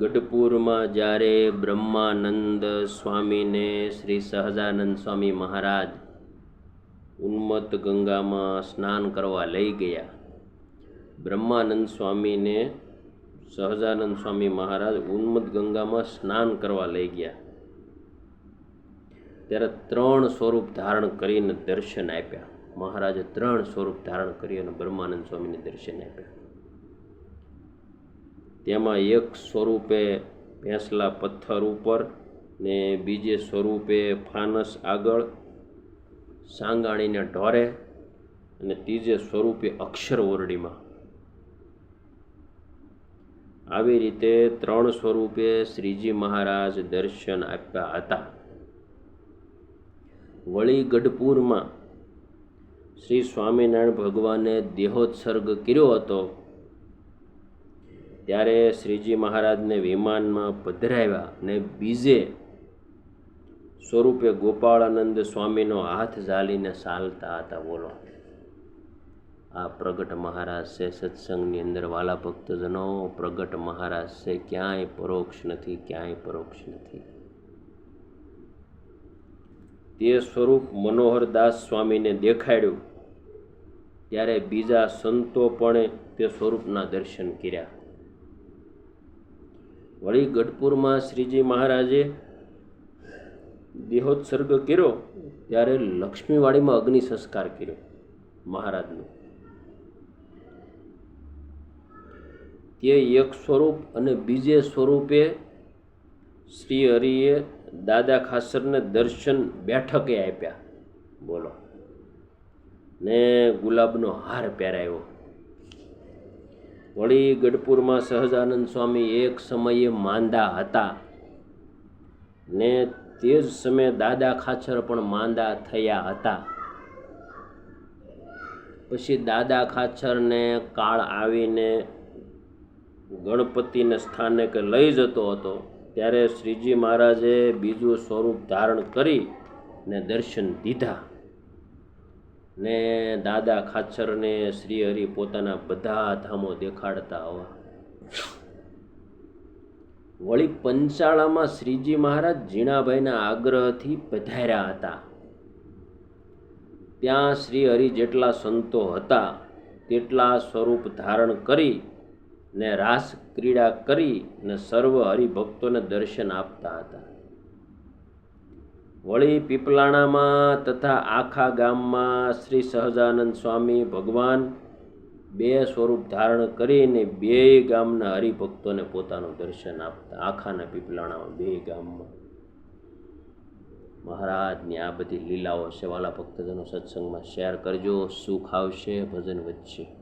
ગઢપુરમાં જ્યારે બ્રહ્માનંદ સ્વામીને શ્રી સહજાનંદ સ્વામી મહારાજ ઉન્મત્ત ગંગામાં સ્નાન કરવા લઈ ગયા, બ્રહ્માનંદ સ્વામીને સહજાનંદ સ્વામી મહારાજ ઉન્મત્ત ગંગામાં સ્નાન કરવા લઈ ગયા. ત્યારે ત્રણ સ્વરૂપ ધારણ કરીને દર્શન આપ્યા. મહારાજે ત્રણ સ્વરૂપ ધારણ કરી અને બ્રહ્માનંદ સ્વામીને દર્શન આપ્યા. તેમાં એક સ્વરૂપે ભેંસલા પથ્થર ઉપર ને બીજે સ્વરૂપે ફાનસ આગળ સાંગાણીને ઢોરે અને ત્રીજે સ્વરૂપે અક્ષર ઓરડીમાં. આવી રીતે ત્રણ સ્વરૂપે શ્રીજી મહારાજ દર્શન આપ્યા હતા. વળી ગઢપુરમાં શ્રી સ્વામિનારાયણ ભગવાને દેહોત્સર્ગ કર્યો હતો. ત્યારે શ્રીજી મહારાજને વિમાનમાં પધરાવ્યા ને બીજે સ્વરૂપે ગોપાળાનંદ સ્વામીનો હાથ ઝાલીને ચાલતા હતા, બોલો. આ પ્રગટ મહારાજ છે સત્સંગની અંદર, વાલા ભક્તજનો, પ્રગટ મહારાજ છે, ક્યાંય પરોક્ષ નથી, ક્યાંય પરોક્ષ નથી. તે સ્વરૂપ મનોહરદાસ સ્વામીને દેખાડ્યું. ત્યારે બીજા સંતો પણ તે સ્વરૂપના દર્શન કર્યા. વળી ગઢપુરમાં શ્રીજી મહારાજે દેહોત્સર્ગ કર્યો, ત્યારે લક્ષ્મીવાડીમાં અગ્નિ સંસ્કાર કર્યો મહારાજનો. તે એક સ્વરૂપ અને બીજે સ્વરૂપે શ્રી હરિએ દાદા ખાસરને દર્શન બેઠકે આપ્યા. બોલો. ને ગુલાબનો હાર પહેરાયો. વળી ગઢપુરમાં સહજાનંદ સ્વામી એક સમયે માંદા હતા. ને તે જ સમયે દાદા ખાચર પણ માંદા થયા હતા. પછી દાદા ખાચરને કાળ આવીને ગણપતિને સ્થાને કે લઈ જતો હતો. ત્યારે શ્રીજી મહારાજે બીજું સ્વરૂપ ધારણ કરી ને દર્શન દીધા. ને દાદા ખાચરને શ્રીહરિ પોતાના બધા ધામો દેખાડતા હવા. વળી પંચાળામાં શ્રીજી મહારાજ જીણાભાઈના આગ્રહથી પધાર્યા હતા. ત્યાં શ્રી હરિ જેટલા સંતો હતા, તેટલા સ્વરૂપ ધારણ કરી ને રાસ ક્રીડા કરી ને સર્વ હરિભક્તોને દર્શન આપતા હતા. વળી પીપલાણામાં તથા આખા ગામમાં શ્રી સહજાનંદ સ્વામી ભગવાન બે સ્વરૂપ ધારણ કરીને બે ગામના હરિભક્તોને પોતાનું દર્શન આપતા, આખાના પીપલાણામાં બે ગામમાં. મહારાજની આ બધી લીલાઓ છે વાલા ભક્તજનો સત્સંગમાં શેર કરજો, સુખ આવશે, ભજન વધશે.